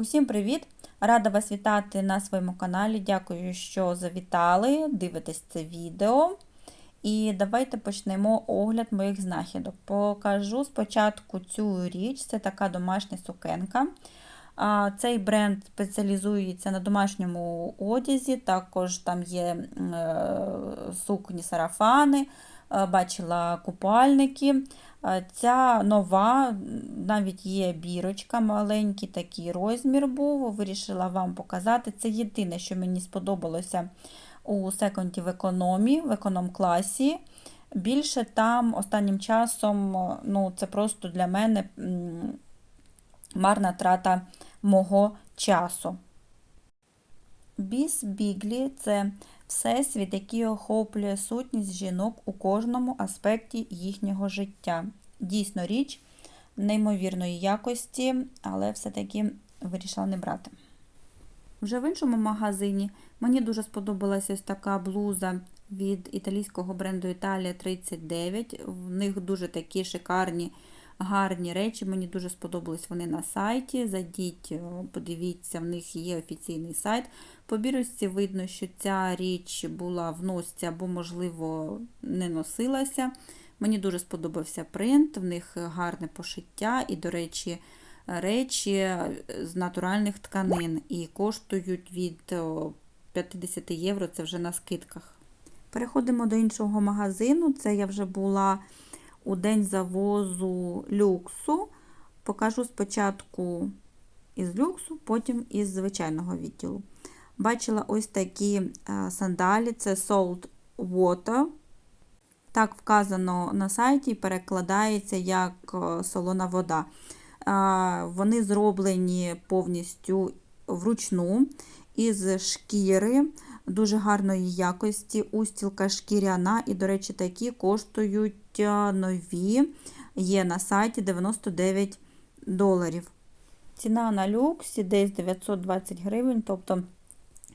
Усім привіт! Рада вас вітати на своєму каналі. Дякую, що завітали, дивитесь це відео. І давайте почнемо огляд моїх знахідок. Покажу спочатку цю річ, це така домашня сукенка. Цей бренд спеціалізується на домашньому одязі, також там є е, сукні сарафани, бачила купальники. Ця нова, навіть є бірочка, маленький такий розмір був. Вирішила вам показати. Це єдине, що мені сподобалося у секонді в економі, в економ-класі. Більше там останнім часом ну, це просто для мене марна трата мого часу. Біс Біглі це всесвіт, який охоплює сутність жінок у кожному аспекті їхнього життя. Дійсно річ неймовірної якості, але все-таки вирішила не брати. Вже в іншому магазині мені дуже сподобалася ось така блуза від італійського бренду Італія 39. В них дуже такі шикарні гарні речі. Мені дуже сподобались вони на сайті. Зайдіть, подивіться, в них є офіційний сайт. По бірочці видно, що ця річ була в носці або, можливо, не носилася. Мені дуже сподобався принт, в них гарне пошиття і, до речі, речі з натуральних тканин і коштують від 50 євро, це вже на скидках. Переходимо до іншого магазину. Це я вже була у день завозу люксу. Покажу спочатку із люксу, потім із звичайного відділу. Бачила ось такі е, сандалі, це Salt Water. Так вказано на сайті перекладається як е, солона вода. Е, вони зроблені повністю вручну із шкіри дуже гарної якості, устілка шкіряна, і, до речі, такі коштують нові, є на сайті 99 доларів. Ціна на люксі десь 920 гривень, тобто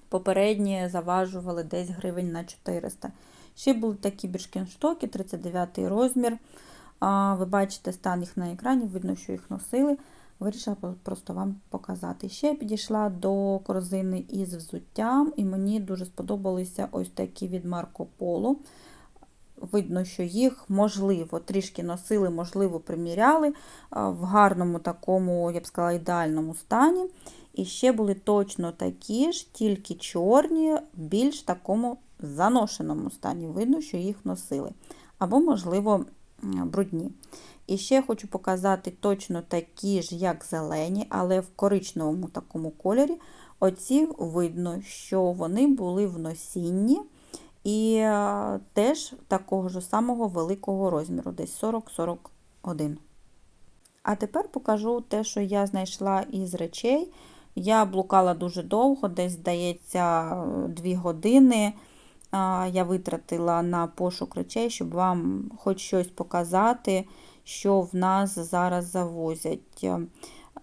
попередні заважували десь гривень на 400. Ще були такі біршкінштоки, 39 розмір. Ви бачите стан їх на екрані, видно, що їх носили. Вирішила просто вам показати. Ще я підійшла до корзини із взуттям, і мені дуже сподобалися ось такі від Марко Поло. Видно, що їх, можливо, трішки носили, можливо, приміряли в гарному такому, я б сказала, ідеальному стані. І ще були точно такі ж, тільки чорні, більш такому заношеному стані. Видно, що їх носили. Або, можливо, брудні. І ще хочу показати точно такі ж, як зелені, але в коричневому такому кольорі. Оці видно, що вони були в носінні і е, теж такого ж самого великого розміру, десь 40-41. А тепер покажу те, що я знайшла із речей. Я блукала дуже довго, десь, здається, 2 години. Я витратила на пошук речей, щоб вам хоч щось показати що в нас зараз завозять.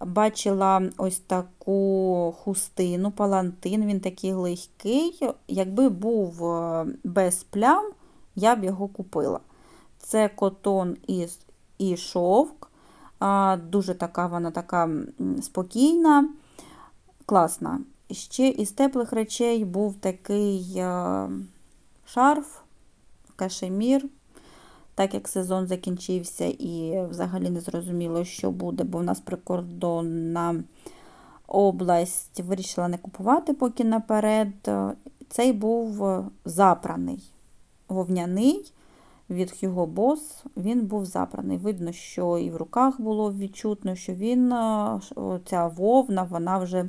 Бачила ось таку хустину, палантин, він такий легкий. Якби був е, без плям, я б його купила. Це котон і, і шовк. Дуже така вона така спокійна, класна. Ще із теплих речей був такий е, шарф, кашемір так як сезон закінчився і взагалі не зрозуміло, що буде, бо в нас прикордонна область вирішила не купувати поки наперед. Цей був запраний вовняний від Hugo Boss, він був запраний. Видно, що і в руках було відчутно, що він, ця вовна, вона вже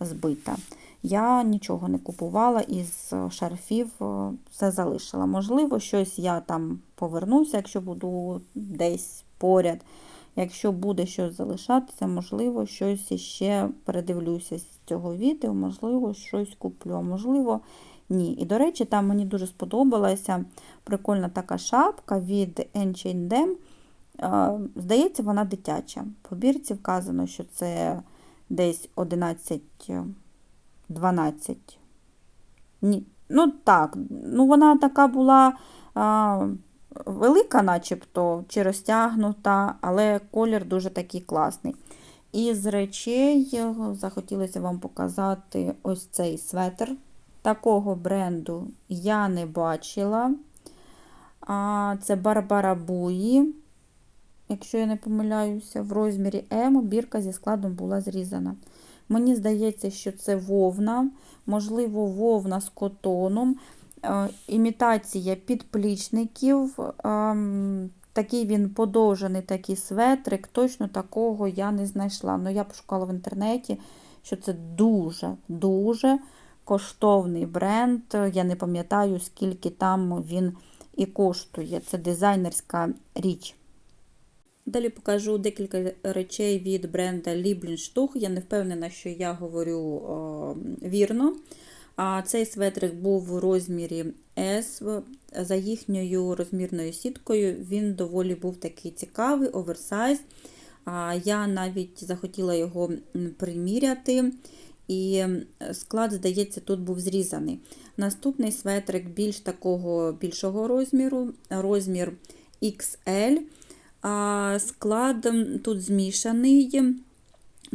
збита. Я нічого не купувала із шарфів, е, все залишила. Можливо, щось я там повернуся, якщо буду десь поряд. Якщо буде щось залишатися, можливо, щось іще передивлюся з цього відео, можливо, щось куплю, можливо, ні. І, до речі, там мені дуже сподобалася прикольна така шапка від H&M. Здається, вона дитяча. По бірці вказано, що це десь 11. 12. Ні, Ну так, ну вона така була а, велика, начебто, чи розтягнута, але колір дуже такий класний. Із речей е, захотілося вам показати ось цей светр. Такого бренду я не бачила. А, Це Барбара Буї, якщо я не помиляюся, в розмірі М бірка зі складом була зрізана. Мені здається, що це вовна, можливо, вовна з котоном, е, імітація підплічників. Ем, такий він подовжений такий светрик, точно такого я не знайшла. Ну, я пошукала в інтернеті, що це дуже-дуже коштовний бренд. Я не пам'ятаю, скільки там він і коштує. Це дизайнерська річ. Далі покажу декілька речей від бренда Lieblingstuch. Я не впевнена, що я говорю о, вірно. А Цей светрик був у розмірі S. За їхньою розмірною сіткою він доволі був такий цікавий, оверсайз. Я навіть захотіла його приміряти, і склад, здається, тут був зрізаний. Наступний светрик більш такого більшого розміру, розмір XL. Склад тут змішаний.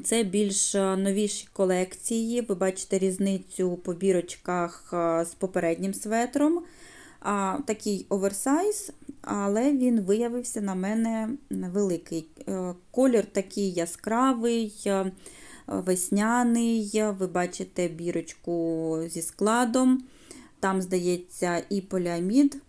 Це більш новіші колекції. Ви бачите різницю по бірочках з попереднім светром. Такий оверсайз, але він виявився на мене великий. Е, колір такий яскравий, весняний. Ви бачите бірочку зі складом. Там, здається, і поліамід,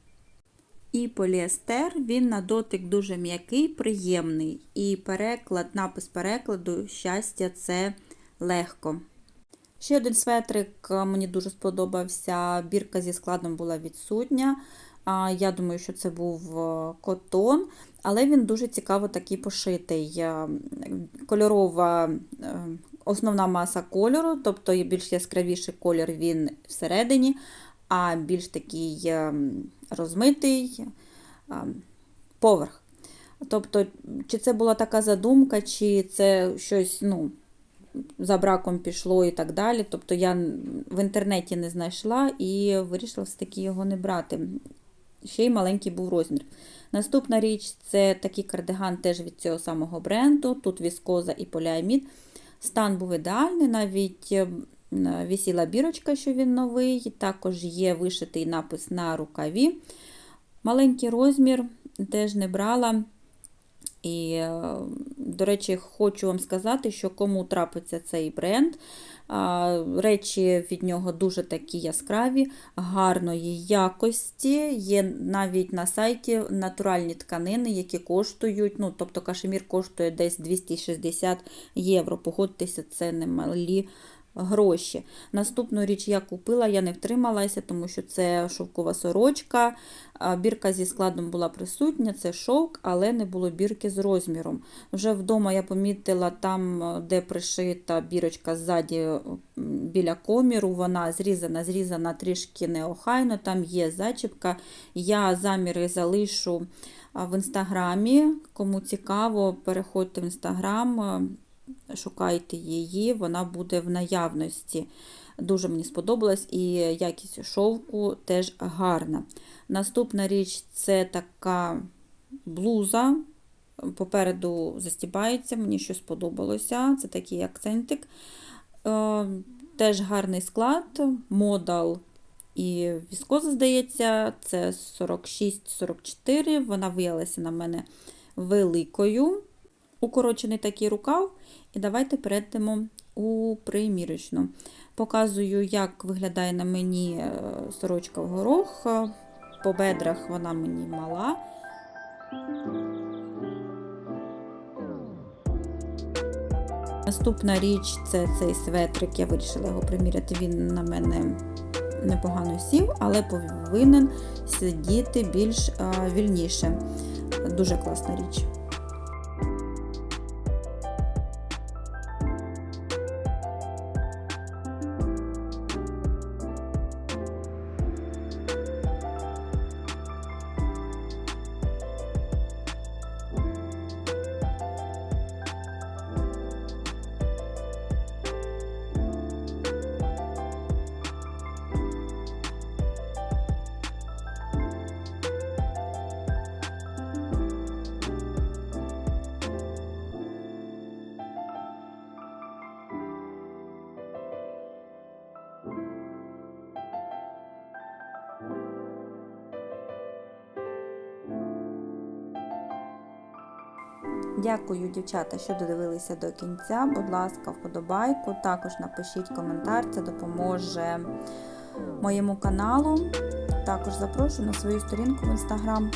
і поліестер. Він на дотик дуже м'який, приємний. І переклад, напис перекладу щастя це легко. Ще один светрик е, мені дуже сподобався. Бірка зі складом була відсутня. Я думаю, що це був е, котон, але він дуже цікаво такий пошитий. Е, кольорова основна маса кольору, тобто більш яскравіший колір він всередині, а більш такий розмитий поверх. Тобто, чи це була така задумка, чи це щось, ну, за браком пішло і так далі. Тобто я в інтернеті не знайшла і вирішила все-таки його не брати. Ще й маленький був розмір. Наступна річ це такий кардиган теж від цього самого бренду. Тут віскоза і поліамід. Стан був ідеальний, навіть е, висіла бірочка, що він новий, також є вишитий напис на рукаві. Маленький розмір теж не брала. І, е, до речі, хочу вам сказати, що кому трапиться цей бренд, речі від нього дуже такі яскраві, гарної якості. Є навіть на сайті натуральні тканини, які коштують, ну, тобто кашемір коштує десь 260 євро. Погодьтеся, це немалі гроші. Наступну річ я купила, я не втрималася, тому що це шовкова сорочка. Бірка зі складом була присутня, це шовк, але не було бірки з розміром. Вже вдома я помітила, там, де пришита бірочка ззаді біля коміру, вона зрізана, зрізана трішки неохайно, там є зачіпка. Я заміри залишу в інстаграмі. Кому цікаво, переходьте в інстаграм шукайте її, вона буде в наявності. Дуже мені сподобалась, і якість шовку теж гарна. Наступна річ це така блуза. Попереду застібається, мені щось сподобалося. Це такий акцентик. Е, теж гарний склад, модал і віскоза, здається, це 46-44. Вона виявилася на мене великою. Укорочений такий рукав, і давайте перейдемо у примірочну. Показую, як виглядає на мені е, сорочка в горох. По бедрах вона мені мала. Наступна річ це цей светрик, я вирішила його приміряти, він на мене непогано сів, але повинен сидіти більш е, вільніше. Дуже класна річ. Дякую, дівчата, що додивилися до кінця. Будь ласка, вподобайку. Також напишіть коментар, це допоможе моєму каналу. Також запрошую на свою сторінку в інстаграм.